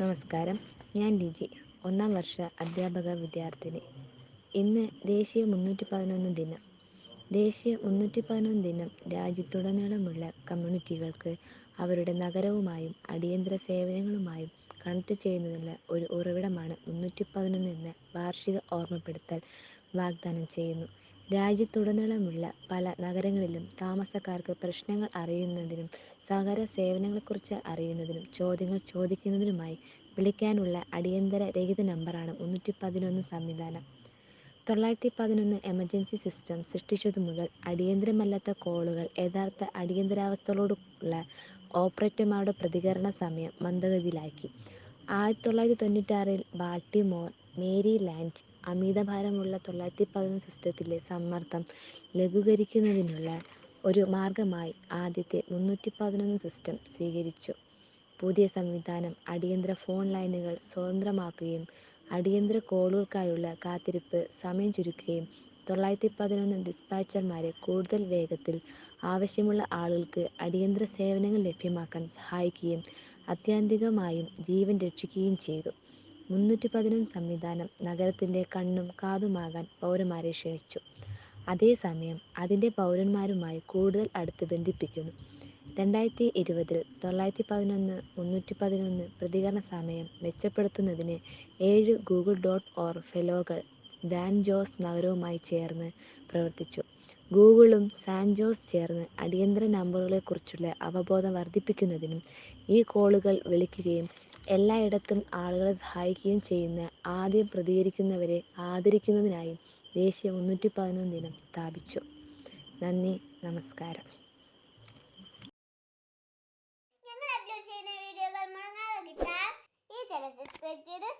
നമസ്കാരം. ഞാൻ ലിജി ഒന്നാം വർഷ അധ്യാപക വിദ്യാർത്ഥിനി. ഇന്ന് ദേശീയ മുന്നൂറ്റി പതിനൊന്ന് ദിനം. ദേശീയ മുന്നൂറ്റി പതിനൊന്ന് ദിനം രാജ്യത്തുടനീളമുള്ള കമ്മ്യൂണിറ്റികൾക്ക് അവരുടെ നഗരവുമായും അടിയന്തര സേവനങ്ങളുമായും കണക്ട് ചെയ്യുന്നതിനുള്ള ഒരു ഉറവിടമാണ് മുന്നൂറ്റി പതിനൊന്ന് എന്ന വാർഷിക ഓർമ്മപ്പെടുത്തൽ വാഗ്ദാനം ചെയ്യുന്നു. രാജ്യത്തുടനീളമുള്ള പല നഗരങ്ങളിലും താമസക്കാർക്ക് പ്രശ്നങ്ങൾ അറിയുന്നതിനും സഹകരണ സേവനങ്ങളെക്കുറിച്ച് അറിയുന്നതിനും ചോദ്യങ്ങൾ ചോദിക്കുന്നതിനുമായി വിളിക്കാനുള്ള അടിയന്തര രഹിത നമ്പറാണ് മുന്നൂറ്റി പതിനൊന്ന് സംവിധാനം. തൊള്ളായിരത്തി പതിനൊന്ന് എമർജൻസി സിസ്റ്റം സൃഷ്ടിച്ചതു മുതൽ അടിയന്തരമല്ലാത്ത കോളുകൾ യഥാർത്ഥ അടിയന്തരാവസ്ഥകളോടുള്ള ഓപ്പറേറ്റർമാരുടെ പ്രതികരണ സമയം മന്ദഗതിയിലാക്കി. ആയിരത്തി തൊള്ളായിരത്തി തൊണ്ണൂറ്റാറിൽ ബാൾട്ടിമോർ മേരിലാൻഡ് അമിതഭാരമുള്ള തൊള്ളായിരത്തി പതിനൊന്ന് സിസ്റ്റത്തിലെ സമ്മർദ്ദം ലഘൂകരിക്കുന്നതിനുള്ള ഒരു മാർഗമായി ആദ്യത്തെ മുന്നൂറ്റി പതിനൊന്ന് സിസ്റ്റം സ്വീകരിച്ചു. പുതിയ സംവിധാനം അടിയന്തര ഫോൺ ലൈനുകൾ സ്വതന്ത്രമാക്കുകയും അടിയന്തര കോളുകൾക്കായുള്ള കാത്തിരിപ്പ് സമയം ചുരുക്കുകയും തൊള്ളായിരത്തി പതിനൊന്ന് ഡിസ്പാച്ചർമാരെ കൂടുതൽ വേഗത്തിൽ ആവശ്യമുള്ള ആളുകൾക്ക് അടിയന്തര സേവനങ്ങൾ ലഭ്യമാക്കാൻ സഹായിക്കുകയും അത്യന്തികമായും ജീവൻ രക്ഷിക്കുകയും ചെയ്തു. മുന്നൂറ്റി പതിനൊന്ന് സംവിധാനം നഗരത്തിന്റെ കണ്ണും കാതുമാകാൻ പൗരന്മാരെ ക്ഷണിച്ചു. അതേസമയം അതിന്റെ പൗരന്മാരുമായി കൂടുതൽ അടുത്ത് ബന്ധിപ്പിക്കുന്നു. രണ്ടായിരത്തി ഇരുപതിൽ തൊള്ളായിരത്തി പതിനൊന്ന് മുന്നൂറ്റി പതിനൊന്ന് പ്രതികരണ സമയം മെച്ചപ്പെടുത്തുന്നതിന് ഏഴ് ഗൂഗിൾ ഡോട്ട് ഓർ ഫെലോകൾ സാൻ ജോസ് നഗരവുമായി ചേർന്ന് പ്രവർത്തിച്ചു. ഗൂഗിളും സാൻ ജോസ് ചേർന്ന് അടിയന്തര നമ്പറുകളെക്കുറിച്ചുള്ള അവബോധം വർദ്ധിപ്പിക്കുന്നതിനും ഈ കോളുകൾ വിളിക്കുകയും എല്ലായിടത്തും ആളുകളെ സഹായിക്കുകയും ചെയ്യുന്ന ആദ്യം പ്രതികരിക്കുന്നവരെ ആദരിക്കുന്നതിനായി ദേശീയ മുന്നൂറ്റി പതിനൊന്ന് ദിനം സ്ഥാപിച്ചു. നന്ദി നമസ്കാരം. ഞങ്ങൾ അപ്ലോഡ് ചെയ്യുന്ന വീഡിയോകൾ മുടങ്ങാതെ കിട്ടാൻ? ഈ ചാനൽ സബ്സ്ക്രൈബ് ചെയ്ത്